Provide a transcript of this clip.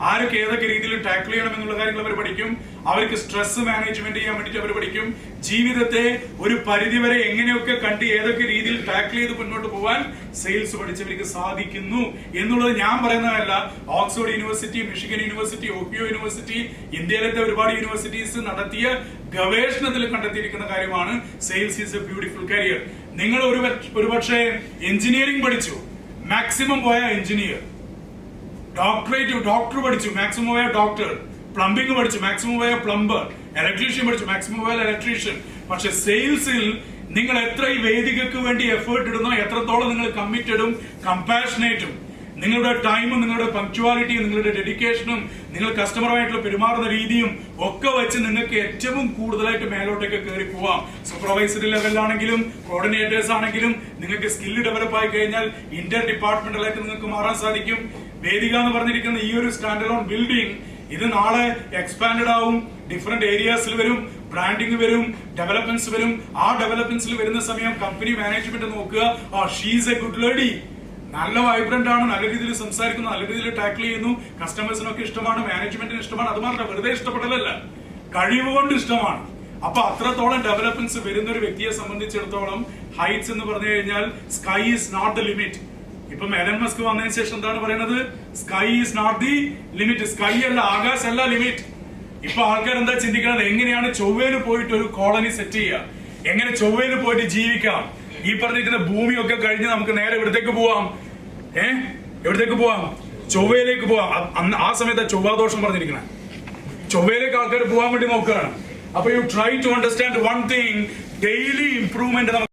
ആരൊക്കെ ഏതൊക്കെ രീതിയിൽ ടാക്കിൾ ചെയ്യണം എന്നുള്ള കാര്യങ്ങൾ അവർ പഠിക്കും. അവർക്ക് സ്ട്രെസ് മാനേജ്മെന്റ് ചെയ്യാൻ വേണ്ടിയിട്ട് അവർ പഠിക്കും. ജീവിതത്തെ ഒരു പരിധി വരെ എങ്ങനെയൊക്കെ കണ്ട് ഏതൊക്കെ രീതിയിൽ ടാക്കിൾ ചെയ്ത് മുന്നോട്ട് പോകാൻ സെയിൽസ് പഠിച്ചവർക്ക് സാധിക്കുന്നു എന്നുള്ളത് ഞാൻ പറയുന്നതല്ല. Oxford university Michigan university Ohio university ഇന്ത്യയിലത്തെ ഒരുപാട് യൂണിവേഴ്സിറ്റീസ് നടത്തിയ ഗവേഷണത്തിൽ കണ്ടെത്തിയിരിക്കുന്ന കാര്യമാണ് sales is a beautiful career. നിങ്ങൾ ഒരു ഒരുപക്ഷെ എഞ്ചിനീയറിംഗ് പഠിച്ചു. മാക്സിമം പോയ എഞ്ചിനീയർ. ഡോക്ടറേറ്റ് ഡോക്ടർ പഠിച്ചു. മാക്സിമം പോയ ഡോക്ടർ പ്ലംബിംഗ് പഠിച്ചു. മാക്സിമം പോയ പ്ലംബർ ഇലക്ട്രീഷ്യൻ പഠിച്ചു. മാക്സിമം പോയ ഇലക്ട്രീഷ്യൻ പക്ഷെ സെയിൽസിൽ നിങ്ങൾ എത്ര ഈ വേദികൾക്ക് വേണ്ടി എഫേർട്ട് ഇടുന്നോ എത്രത്തോളം നിങ്ങൾ കമ്മിറ്റഡും കമ്പാഷനേറ്റും നിങ്ങളുടെ ടൈമും നിങ്ങളുടെ പങ്ക്ച്വാലിറ്റിയും നിങ്ങളുടെ ഡെഡിക്കേഷനും നിങ്ങൾ കസ്റ്റമറുമായിട്ടുള്ള പെരുമാറുന്ന രീതിയും ഒക്കെ വെച്ച് നിങ്ങൾക്ക് ഏറ്റവും കൂടുതലായിട്ട് മേലോട്ടേക്ക് കയറി പോവാം. സൂപ്പർവൈസറി ലെവലിലാണെങ്കിലും കോർഡിനേറ്റേഴ്സ് ആണെങ്കിലും നിങ്ങൾക്ക് സ്കിൽ ഡെവലപ്പ് ആയി കഴിഞ്ഞാൽ ഇന്റർ ഡിപ്പാർട്ട്മെന്റലായിട്ട് നിങ്ങൾക്ക് മാറാൻ സാധിക്കും. വേദിക എന്ന് പറഞ്ഞിരിക്കുന്ന ഈ ഒരു സ്റ്റാൻഡ് ഓൺ ബിൽഡിംഗ് ഇത് നാളെ എക്സ്പാൻഡഡ് ആവും. ഡിഫറെന്റ് ഏരിയാസിൽ വരും ബ്രാൻഡിങ് വരും ഡെവലപ്മെന്റ്സ് വരും. ആ ഡെവലപ്മെന്റ്സിൽ വരുന്ന സമയം കമ്പനി മാനേജ്മെന്റ് നോക്കുക. ആ ഷീസ് എ ഗുഡ് ലേഡി നല്ല വൈബ്രന്റ് ആണ് നല്ല രീതിയിൽ സംസാരിക്കുന്നു നല്ല രീതിയിൽ ടാക്കിൾ ചെയ്യുന്നു. കസ്റ്റമേഴ്സിനൊക്കെ ഇഷ്ടമാണ് മാനേജ്മെന്റിന് ഇഷ്ടമാണ്. അത് മാത്രമല്ല വെറുതെ ഇഷ്ടപ്പെടലല്ല. കഴിവ് കൊണ്ട് ഇഷ്ടമാണ്. അപ്പൊ അത്രത്തോളം ഡെവലപ്മെന്റ്സ് വരുന്ന ഒരു വ്യക്തിയെ സംബന്ധിച്ചിടത്തോളം ഹൈറ്റ്സ് എന്ന് പറഞ്ഞു കഴിഞ്ഞാൽ sky is not the limit ഇപ്പം എലൻ മസ്ക് വന്നതിന് ശേഷം എന്താണ് പറയുന്നത്? Sky is not the limit sky അല്ല ആകാശല്ല ലിമിറ്റ് ഇപ്പൊ ആൾക്കാർ എന്താ ചിന്തിക്കുന്നത്? എങ്ങനെയാണ് ചൊവ്വയിൽ പോയിട്ട് ഒരു കോളനി സെറ്റ് ചെയ്യുക? എങ്ങനെ ചൊവ്വയിൽ പോയിട്ട് ജീവിക്കാം? ഈ പറഞ്ഞിരിക്കുന്ന ഭൂമിയൊക്കെ കഴിഞ്ഞ് നമുക്ക് നേരെ ഇവിടത്തേക്ക് പോവാം. ഏ? എവിടത്തേക്ക് പോവാം? ചൊവ്വയിലേക്ക് പോവാം. അന്ന് ആ സമയത്ത് ചൊവ്വാദോഷം പറഞ്ഞിരിക്കണം. ചൊവ്വയിലേക്ക് ആൾക്കാർ പോകാൻ വേണ്ടി നോക്കുകയാണ്. അപ്പൊ you try to understand one thing daily improvement